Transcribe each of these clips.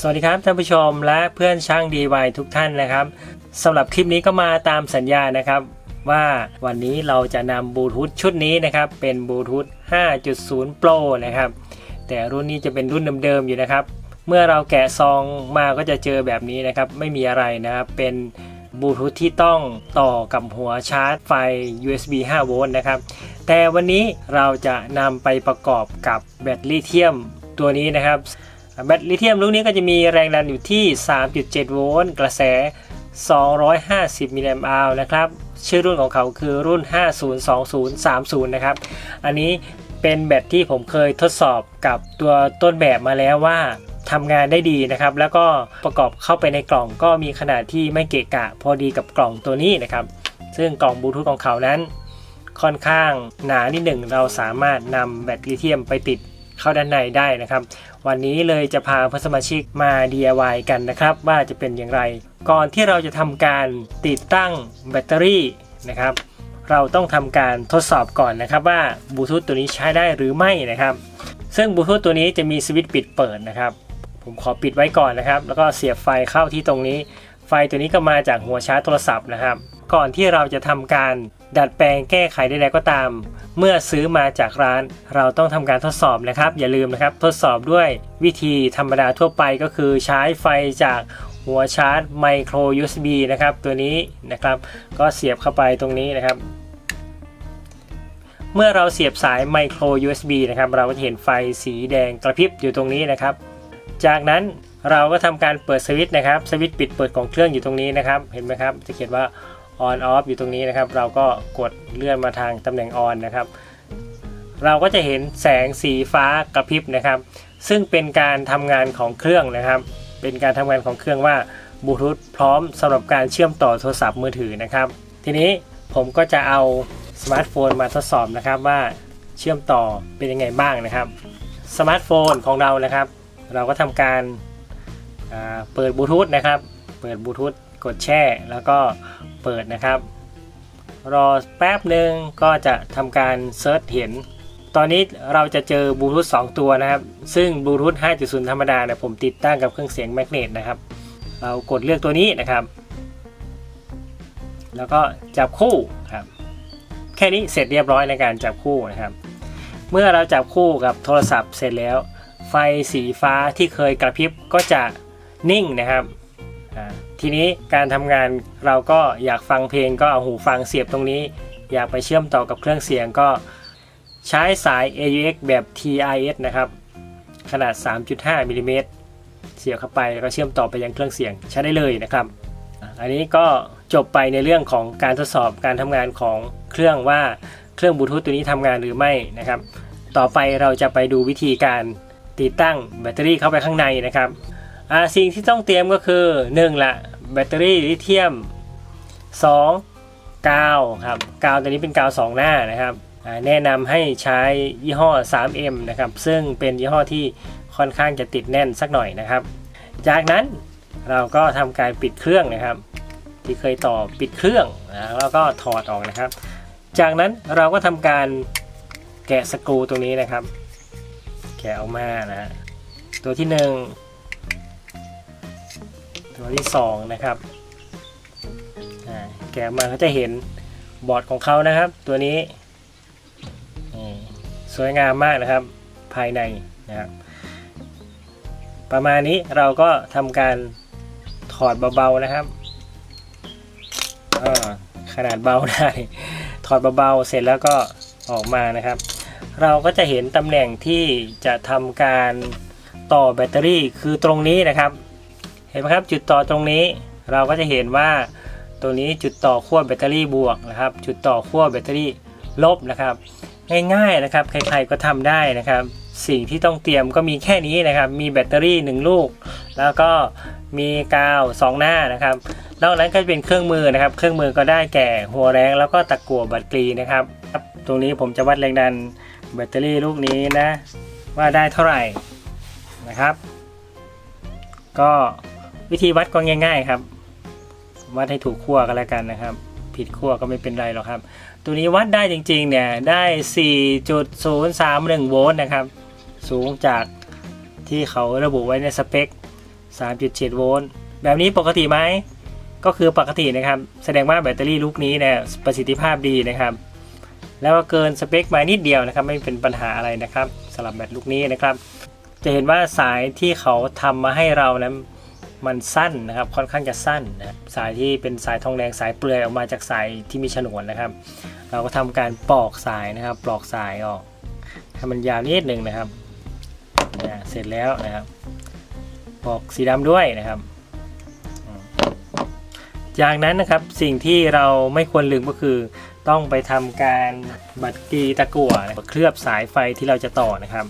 สวัสดีครับท่านผู้ชมและเพื่อนช่าง DIY ทุกท่านนะครับสำหรับคลิปนี้ก็มาตามสัญญานะครับ ว่าวันนี้เราจะนำบลูทูธชุดนี้นะครับ เป็นบลูทูธ5.0 Pro นะครับ แต่รุ่นนี้จะเป็นรุ่นเดิมๆอยู่นะครับ เมื่อเราแกะซองมาก็จะเจอแบบนี้นะครับ ไม่มีอะไรนะครับ เป็นบลูทูธที่ต้องต่อกับหัวชาร์จไฟ USB 5 โวลต์นะครับ แต่วันนี้เราจะนำไปประกอบกับแบตลิเธียมตัวนี้นะครับ แบตลิเธียมลูกนี้ก็จะมีแรงดันอยู่ที่ 3.7 โวลต์ กระแส 250 มิลลิแอมป์าวนะครับ ชื่อรุ่นของเขาคือรุ่น 502030 นะครับ อันนี้เป็นแบตที่ผมเคยทดสอบกับตัวต้นแบบมาแล้วว่าทำงานได้ดีนะครับ แล้วก็ประกอบเข้าไปในกล่องก็มีขนาดที่ไม่เกะกะ พอดีกับกล่องตัวนี้นะครับ ซึ่งกล่องบลูทูธของเขานั้น ค่อนข้างหนานิดหนึ่งเราสามารถนำแบตลิเธียมไปติดเข้าด้านในได้นะครับ วันนี้เลยจะพาเพื่อนสมาชิกมา DIY กันนะครับ ว่าจะเป็นอย่างไร ก่อนที่เราจะทำการติดตั้งแบตเตอรี่นะครับ เราต้องทำการทดสอบก่อนนะครับว่าบลูทูธตัวนี้ใช้ได้หรือไม่นะครับ ซึ่งบลูทูธตัวนี้จะมีสวิตช์ปิดเปิดนะครับ ผมขอปิดไว้ก่อนนะครับ แล้วก็เสียบไฟเข้าที่ตรงนี้ ไฟตัวนี้ก็มาจากหัวชาร์จโทรศัพท์นะครับ ก่อนที่เราจะทำการ ดัดแปลงแก้ไขใดๆก็ตาม เมื่อซื้อมาจากร้านเราต้องทำการทดสอบนะครับ อย่าลืมนะครับ ทดสอบด้วยวิธีธรรมดาทั่วไปก็คือใช้ไฟจากหัวชาร์จไมโคร USB นะครับ ตัวนี้นะครับ ก็เสียบเข้าไปตรงนี้นะครับ เมื่อเราเสียบสายไมโคร USB นะครับ เราก็จะเห็นไฟสีแดงกระพริบอยู่ตรงนี้นะครับ จากนั้นเราก็ทำการเปิดสวิตช์นะครับ สวิตช์ปิดเปิดของเครื่องอยู่ตรงนี้นะครับ เห็นไหมครับ จะเขียนว่า on off อยู่ตรงนี้นะครับ เราก็กดเลื่อนมาทางตำแหน่ง on นะครับ เราก็จะเห็นแสงสีฟ้ากระพริบนะครับ ซึ่งเป็นการทำงานของเครื่องนะครับ เป็นการทำงานของเครื่องว่าบลูทูธพร้อมสำหรับการเชื่อมต่อโทรศัพท์มือถือนะครับ ทีนี้ผมก็จะเอาสมาร์ทโฟนมาทดสอบนะครับว่าเชื่อมต่อเป็นยังไงบ้างนะครับสมาร์ทโฟนของเรานะครับ เราก็ทำการเปิดบลูทูธนะครับ เปิดบลูทูธ กดแช่แล้วก็เปิดนะครับ รอแป๊บหนึ่งก็จะทำการเซิร์ชเห็น ตอนนี้เราจะเจอบลูทูธ2ตัวนะครับ ซึ่งบลูทูธ5.0 ธรรมดาเนี่ยผมติดตั้งกับเครื่องเสียงแมกเนตนะครับ เรากดเลือกตัวนี้นะครับ แล้วก็จับคู่ครับ แค่นี้เสร็จเรียบร้อยในการจับคู่นะครับ เมื่อเราจับคู่กับโทรศัพท์เสร็จแล้วไฟสีฟ้าที่เคยกระพริบก็จะนิ่งนะครับ อ่า ทีนี้การทำงานเราก็อยากฟังเพลงก็เอาหูฟังเสียบตรงนี้ อยากไปเชื่อมต่อกับเครื่องเสียงก็ใช้สาย AUX แบบ TIS นะครับ ขนาด 3.5มิลลิเมตรเสียบเข้าไปแล้วก็เชื่อมต่อไปยังเครื่องเสียงใช้ได้เลยนะครับ อันนี้ก็จบไปในเรื่องของการทดสอบการทำงานของเครื่องว่าเครื่องบลูทูธตัวนี้ทำงานหรือไม่นะครับ ต่อไปเราจะไปดูวิธีการติดตั้งแบตเตอรี่เข้าไปข้างในนะครับสิ่งที่ต้องเตรียมก็คือ 1. ละ แบตเตอรี่ลิเธียม 2. กาวครับกาวตัวนี้เป็นกาวสองหน้านะครับแนะนำให้ใช้ยี่ห้อ 3M นะครับซึ่งเป็นยี่ห้อที่ค่อนข้างจะติดแน่นสักหน่อยนะครับ จากนั้นเราก็ทำการปิดเครื่องนะครับ ที่เคยต่อปิดเครื่องนะแล้วก็ถอดออกนะครับ จากนั้นเราก็ทำการแกะสกรูตรงนี้นะครับ แกะออกมานะฮะตัวที่หนึ่ง ตัวที่สองนะครับแกะออกมาก็จะเห็นบอร์ดของเขานะครับ ตัวนี้สวยงามมากนะครับภายในนะครับประมาณนี้เราก็ทำการถอดเบาๆนะครับขนาดเบาได้ถอดเบาๆเสร็จแล้วก็ออกมานะครับ เราก็จะเห็นตำแหน่งที่จะทำการต่อแบตเตอรี่คือตรงนี้นะครับ เห็นไหมครับ จุดต่อตรงนี้เราก็จะเห็นว่าตัวนี้จุดต่อขั้วแบตเตอรี่บวกนะครับ จุดต่อขั้วแบตเตอรี่ลบนะครับ ง่ายๆนะครับใครๆก็ทำได้นะครับ สิ่งที่ต้องเตรียมก็มีแค่นี้นะครับ มีแบตเตอรี่ 1 ลูก แล้วก็มีกาว2หน้านะครับนอกนั้นก็จะเป็นเครื่องมือนะครับ เครื่องมือก็ได้แก่หัวแรงแล้วก็ตะกั่วบัตรกรีนะครับ ตรงนี้ผมจะวัดแรงดันแบตเตอรี่ลูกนี้นะ ว่าได้เท่าไหร่นะครับ ก็ วิธีวัดก็ง่าย ๆ ครับ วัดให้ถูกขั้วกันแล้วกันนะครับ ผิดขั้วก็ไม่เป็นไรหรอกครับ ตัวนี้วัดได้จริงๆเนี่ยได้ 4.031 โวลต์นะครับ สูงจากที่เขาระบุไว้ในสเปค 3.7 โวลต์แบบนี้ปกติไหมก็คือปกตินะครับ แสดงว่าแบตเตอรี่ลูกนี้เนี่ยประสิทธิภาพดีนะครับ แล้วก็เกินสเปคมานิดเดียวนะครับ ไม่เป็นปัญหาอะไรนะครับสำหรับแบตลูกนี้นะครับ จะเห็นว่าสายที่เขาทำมาให้เรานะ มันสั้นนะครับค่อนข้างจะสั้นนะสายที่เป็นสายทองแดงสายเปลือยออกมาจากสายที่มีฉนวนนะครับ เราก็ทำการปอกสายนะครับ ปลอกสายออกให้มันยาวนิดหนึ่งนะครับนะเสร็จแล้วนะครับปอกสีดำด้วยนะครับจากนั้นนะครับสิ่งที่เราไม่ควรลืมก็คือ ต้องไปทำการบัดกีตะกั่วนะครับเคลือบสายไฟที่เราจะต่อนะครับ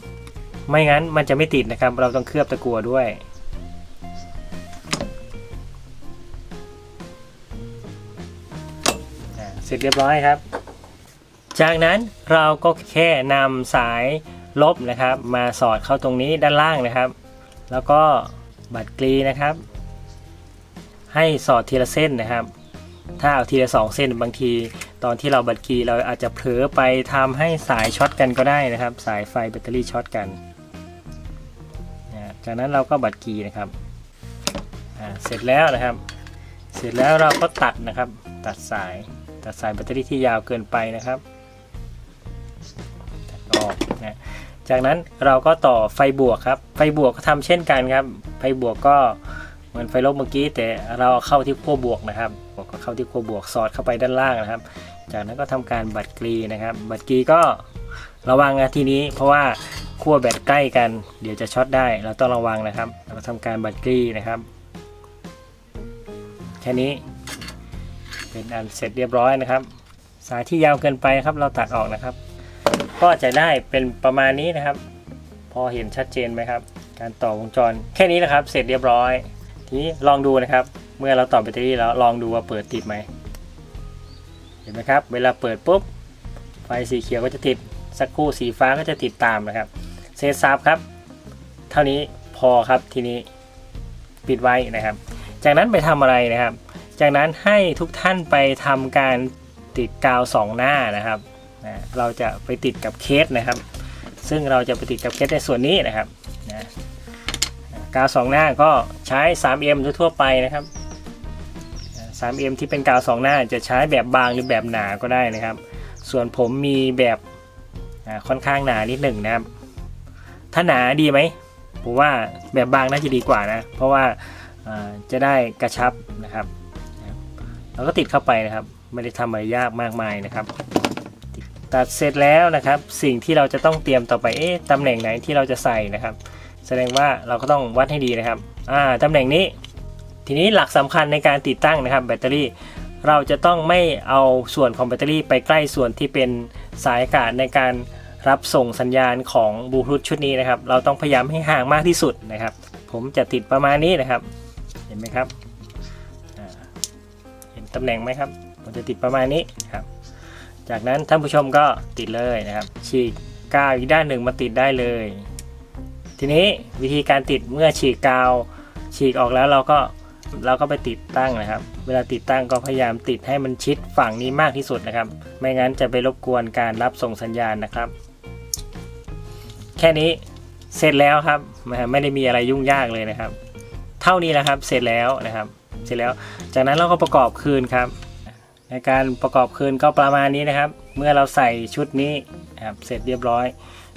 ไม่งั้นมันจะไม่ติดนะครับ เราต้องเคลือบตะกั่วด้วย เสร็จเรียบร้อยครับ จากนั้นเราก็แค่นำสายลบนะครับ มาสอดเข้าตรงนี้ด้านล่างนะครับ แล้วก็บัดกรีนะครับ ให้สอดทีละเส้นนะครับ ถ้าเอาทีละสองเส้นบางที ตอนที่เราบัดกรีเราอาจจะเผลอไปทำให้สายช็อตกันก็ได้นะครับ สายไฟแบตเตอรี่ช็อตกันจากนั้นเราก็บัดกรีนะครับเสร็จแล้วนะครับ เสร็จแล้วเราก็ตัดนะครับ ตัดสาย ตัดสายแบตเตอรี่ที่ยาวเกินไปนะครับตัดออกนะจากนั้นเราก็ต่อไฟบวกครับ ไฟบวกก็ทำเช่นกันครับ ไฟบวกก็เหมือนไฟลบเมื่อกี้ แต่เราเอาเข้าที่ขั้วบวกนะครับบวก็เข้าที่ขั้วบวกสอดเข้าไปด้านล่างนะครับ จากนั้นก็ทำการบัดกรีนะครับ บัดกรีก็ระวังนะทีนี้ เพราะว่าขั้วแบตใกล้กัน เดี๋ยวจะช็อตได้ เราต้องระวังนะครับ เราทำการบัดกรีนะครับ แค่นี้ เป็นอันเสร็จเรียบร้อยนะครับ สายที่ยาวเกินไปครับ เราตัดออกนะครับ ก็จะได้เป็นประมาณนี้นะครับ พอเห็นชัดเจนไหมครับ การต่อวงจรแค่นี้นะครับ เสร็จเรียบร้อย ทีนี้ลองดูนะครับ เมื่อเราต่อแบตเตอรี่แล้วลองดูว่าเปิดติดไหมเห็นไหมครับ เวลาเปิดปุ๊บไฟสีเขียวก็จะติดสักครู่สีฟ้าก็จะติดตามนะครับเซตซับครับ เท่านี้พอครับทีนี้ปิดไว้นะครับ จากนั้นไปทำอะไรนะครับ จากนั้นให้ทุกท่านไปทำการติดกาวสองหน้านะครับนะเราจะไปติดกับเคสนะครับ ซึ่งเราจะไปติดกับเคสในส่วนนี้นะครับนะกาวสองหน้าก็ใช้ 3M ทั่วไปนะครับ 3M ที่เป็นกาวสองหน้าจะใช้แบบบางหรือแบบหนาก็ได้นะครับ ส่วนผมมีแบบค่อนข้างหนานิดหนึ่งนะครับ ถ้าหนาดีไหมผมว่าแบบบางน่าจะดีกว่านะ เพราะว่าจะได้กระชับนะครับ เราก็ติดเข้าไปนะครับ ไม่ได้ทำอะไรยากมากมายนะครับ ตัดเสร็จแล้วนะครับ สิ่งที่เราจะต้องเตรียมต่อไปเอ๊ะตำแหน่งไหนที่เราจะใส่นะครับ แสดงว่าเราก็ต้องวัดให้ดีนะครับอ่าตำแหน่งนี้ ทีนี้หลักสำคัญในการติดตั้งนะครับ แบตเตอรี่เราจะต้องไม่เอาส่วนของแบตเตอรี่ไปใกล้ส่วนที่เป็นสายอากาศในการรับส่งสัญญาณของบลูทูธชุดนี้นะครับ เราต้องพยายามให้ห่างมากที่สุดนะครับ ผมจะติดประมาณนี้นะครับ เห็นไหมครับ ตำแหน่งไหมครับ ผมจะติดประมาณนี้ครับ จากนั้นท่านผู้ชมก็ติดเลยนะครับ ฉีกกาวอีกด้านหนึ่งมาติดได้เลย ทีนี้วิธีการติดเมื่อฉีกกาว ฉีกออกแล้วเราก็เราก็ไปติดตั้งนะครับ เวลาติดตั้งก็พยายามติดให้มันชิดฝั่งนี้มากที่สุดนะครับ ไม่งั้นจะไปรบกวนการรับส่งสัญญาณนะครับ แค่นี้เสร็จแล้วครับ ไม่ได้มีอะไรยุ่งยากเลยนะครับ เท่านี้แหละครับ เสร็จแล้วนะครับ เสร็จแล้ว จากนั้นเราก็ประกอบคืนครับ ในการประกอบคืนก็ประมาณนี้นะครับ เมื่อเราใส่ชุดนี้ครับเสร็จเรียบร้อย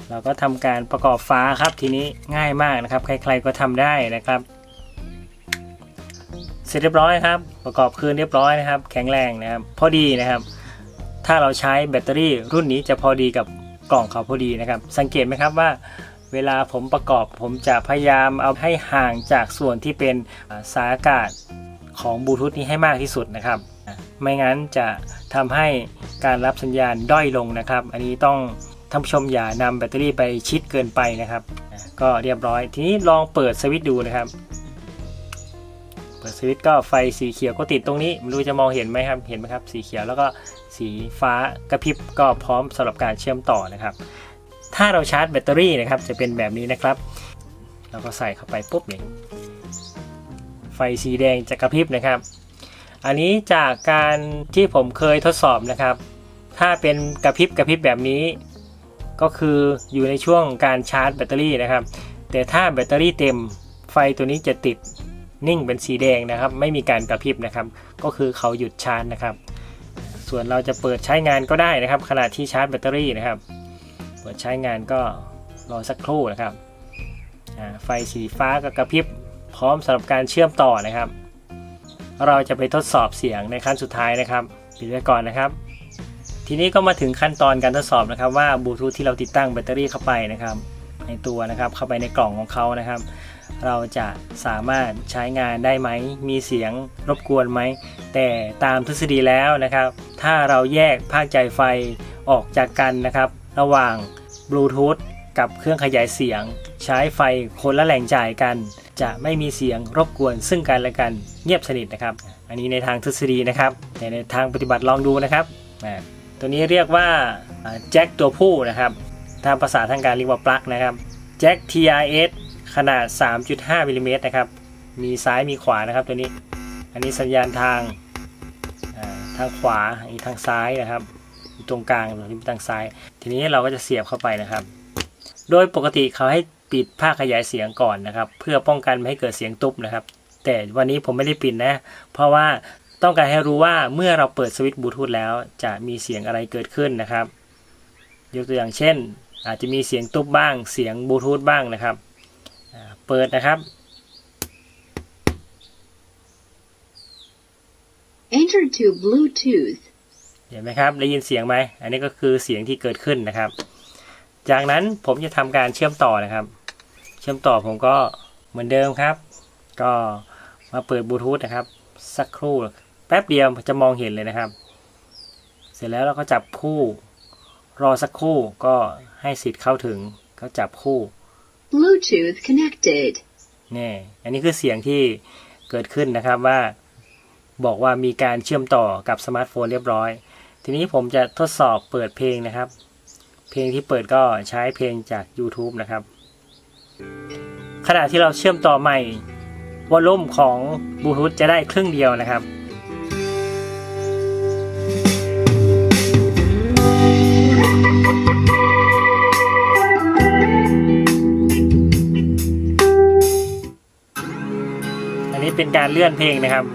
เราก็ทำการประกอบฟ้าครับทีนี้ง่ายมากนะครับ ใคร ๆก็ทำได้นะครับ เสร็จเรียบร้อยครับ ประกอบคืนเรียบร้อยนะครับ แข็งแรงนะครับ พอดีนะครับ ถ้าเราใช้แบตเตอรี่รุ่นนี้จะพอดีกับกล่องเขาพอดีนะครับ สังเกตไหมครับว่าเวลาผมประกอบผมจะพยายามเอาให้ห่างจากส่วนที่เป็นสายอากาศ ของบลูทูธนี้ให้มากที่สุดนะครับ ไม่งั้นจะทำให้การรับสัญญาณด้อยลงนะครับ อันนี้ต้องท่านผู้ชมอย่านำแบตเตอรี่ไปชิดเกินไปนะครับอะก็เรียบร้อย ทีนี้ลองเปิดสวิตช์ดูนะครับ เปิดสวิตช์ก็ไฟสีเขียวก็ติดตรงนี้ไม่รู้จะมองเห็นไหมครับ เห็นไหมครับ สีเขียวแล้วก็สีฟ้ากระพริบก็พร้อมสำหรับการเชื่อมต่อนะครับ ถ้าเราชาร์จแบตเตอรี่นะครับจะเป็นแบบนี้นะครับ เราก็ใส่เข้าไปปุ๊บเนี่ยไฟ สีแดงจะกระพริบนะครับ อันนี้จากการที่ผมเคยทดสอบนะครับ ถ้าเป็นกระพริบกระพริบแบบนี้ ก็คืออยู่ในช่วงการชาร์จแบตเตอรี่นะครับ แต่ถ้าแบตเตอรี่เต็มไฟตัวนี้จะติดนิ่งเป็นสีแดงนะครับ ไม่มีการกระพริบนะครับ ก็คือเขาหยุดชาร์จนะครับ ส่วนเราจะเปิดใช้งานก็ได้นะครับ ขณะที่ชาร์จแบตเตอรี่นะครับ เปิดใช้งานก็รอสักครู่นะครับไฟสีฟ้าก็กระพริบ ร้อมสำหรับการเชื่อมต่อนะครับ เราจะไปทดสอบเสียงในขั้นสุดท้ายนะครับปิดไว้ก่อนนะครับ ทีนี้ก็มาถึงขั้นตอนการทดสอบนะครับ ว่าบลูทูธที่เราติดตั้งแบตเตอรี่เข้าไปนะครับ ในตัวนะครับเข้าไปในกล่องของเขานะครับ เราจะสามารถใช้งานได้ไหม มีเสียงรบกวนไหม แต่ตามทฤษฎีแล้วนะครับ ถ้าเราแยกภาคจ่ายไฟออกจากกันนะครับ ระหว่างบลูทูธกับเครื่องขยายเสียง ใช้ไฟคนละแหล่งจ่ายกัน จะไม่มีเสียงรบกวน ซึ่งกันและกันเงียบสนิทนะครับ อันนี้ในทางทฤษฎีนะครับแต่ในทางปฏิบัติลองดูนะครับตัวนี้เรียกว่าแจ็คตัวผู้นะครับทางภาษาทางการเรียกว่าปลั๊กนะครับแจ็ค TRS ขนาด 3.5มิลลิเมตรนะครับมีซ้ายมีขวานะครับตัวนี้ อันนี้สัญญาณทางทางขวาอันนี้ทางซ้ายนะครับตรงกลางหรือทางซ้าย ทีนี้เราก็จะเสียบเข้าไปนะครับ โดยปกติเขาให้ ปิดผ้าขยายเสียงก่อนนะครับ เพื่อป้องกันไม่ให้เกิดเสียงตุ๊บนะครับ แต่วันนี้ผมไม่ได้ปิดนะ เพราะว่าต้องการให้รู้ว่าเมื่อเราเปิดสวิตช์บลูทูธแล้ว จะมีเสียงอะไรเกิดขึ้นนะครับ ยกตัวอย่างเช่น อาจจะมีเสียงตุ๊บบ้าง เสียงบลูทูธบ้างนะครับอ่าเปิดนะครับ Enter to Bluetooth. เห็นไหมครับ ได้ยินเสียงไหม อันนี้ก็คือเสียงที่เกิดขึ้นนะครับ จากนั้นผมจะทำการเชื่อมต่อนะครับ เชื่อมต่อผมก็เหมือนเดิมครับ ก็มาเปิดบลูทูธนะครับ สักครู่แป๊บเดียวจะมองเห็นเลยนะครับ เสร็จแล้วเราก็จับคู่ รอสักครู่ก็ให้สิทธิ์เข้าถึงก็จับคู่ Bluetooth connected. นี่อันนี้คือเสียงที่เกิดขึ้นนะครับว่า บอกว่ามีการเชื่อมต่อกับสมาร์ทโฟนเรียบร้อย ทีนี้ผมจะทดสอบเปิดเพลงนะครับ เพลงที่เปิดก็ใช้เพลงจาก YouTube นะครับ ขณะที่เราเชื่อมต่อใหม่วอลลุ่มของบลูทูธจะได้ครึ่งเดียวนะครับ อันนี้เป็นการเลื่อนเพลงนะครับ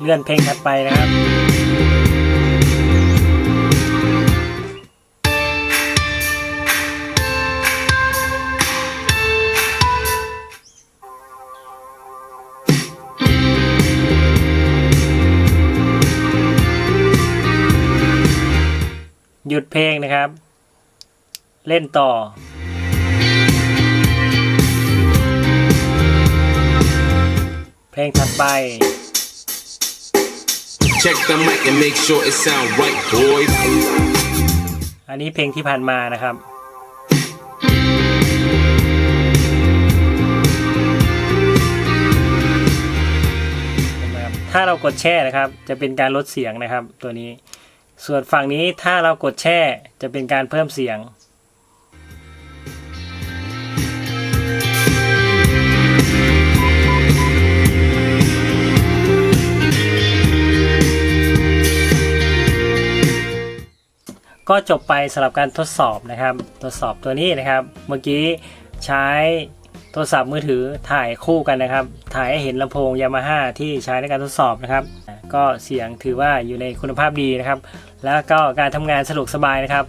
เลื่อนเพลงถัดไปนะครับหยุดเพลงนะครับ เล่นต่อ เพลงถัดไป Check the mic and make sure it sound right, boys. อันนี้เพลงที่ผ่านมานะครับ ถ้าเรากดแช่นะครับ จะเป็นการลดเสียงนะครับ ตัวนี้ ส่วนฝั่งนี้ถ้าเรากดแช่จะเป็นการเพิ่มเสียง ก็จบไปสำหรับการทดสอบนะครับ ทดสอบตัวนี้นะครับ เมื่อกี้ใช้โทรศัพท์มือถือถ่ายคู่กันนะครับ ถ่ายให้เห็นลำโพงยามาฮ่าที่ใช้ในการทดสอบนะครับ ก็เสียงถือว่าอยู่ในคุณภาพดีนะครับ แล้วก็การทำงานสะดวกสบายนะครับ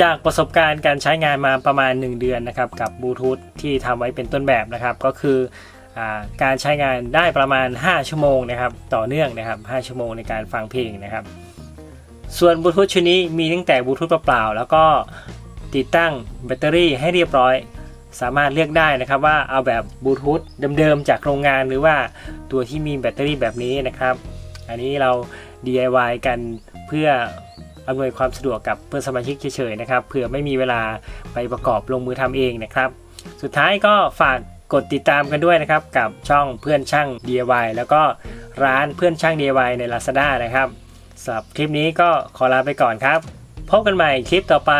จากประสบการณ์การใช้งานมาประมาณ 1 เดือนนะครับกับบลูทูธที่ทำไว้เป็นต้นแบบนะครับ ก็คืออการใช้งานได้ประมาณ 5 ชั่วโมงนะครับ ต่อเนื่องนะครับ 5 ชั่วโมงในการฟังเพลงนะครับ ส่วนบลูทูธชุดนี้มีตั้งแต่บลูทูธเปล่าๆแล้วก็ติดตั้งแบตเตอรี่ให้เรียบร้อย สามารถเลือกได้นะครับว่าเอาแบบบลูทูธเดิมๆจากโรงงานหรือว่าตัวที่มีแบตเตอรี่แบบนี้นะครับ อันนี้เรา DIY กันเพื่ออำนวยความสะดวกกับเพื่อนสมาชิกเฉยๆนะครับเผื่อไม่มีเวลาไปประกอบลงมือทำเองนะครับ สุดท้ายก็ฝากกดติดตามกันด้วยนะครับ กับช่องเพื่อนช่าง DIY แล้วก็ร้านเพื่อนช่าง DIY ใน Lazada นะครับ สำหรับคลิปนี้ก็ขอลาไปก่อนครับ พบกันใหม่คลิปต่อไป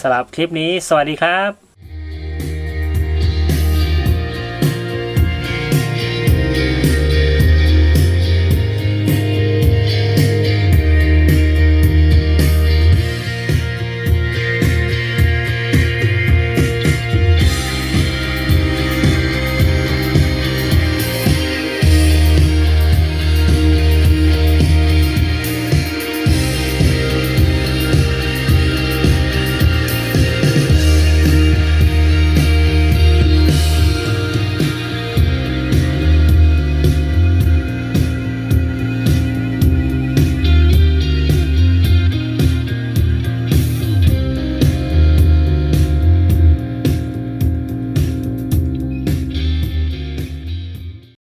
สำหรับคลิปนี้ สวัสดีครับ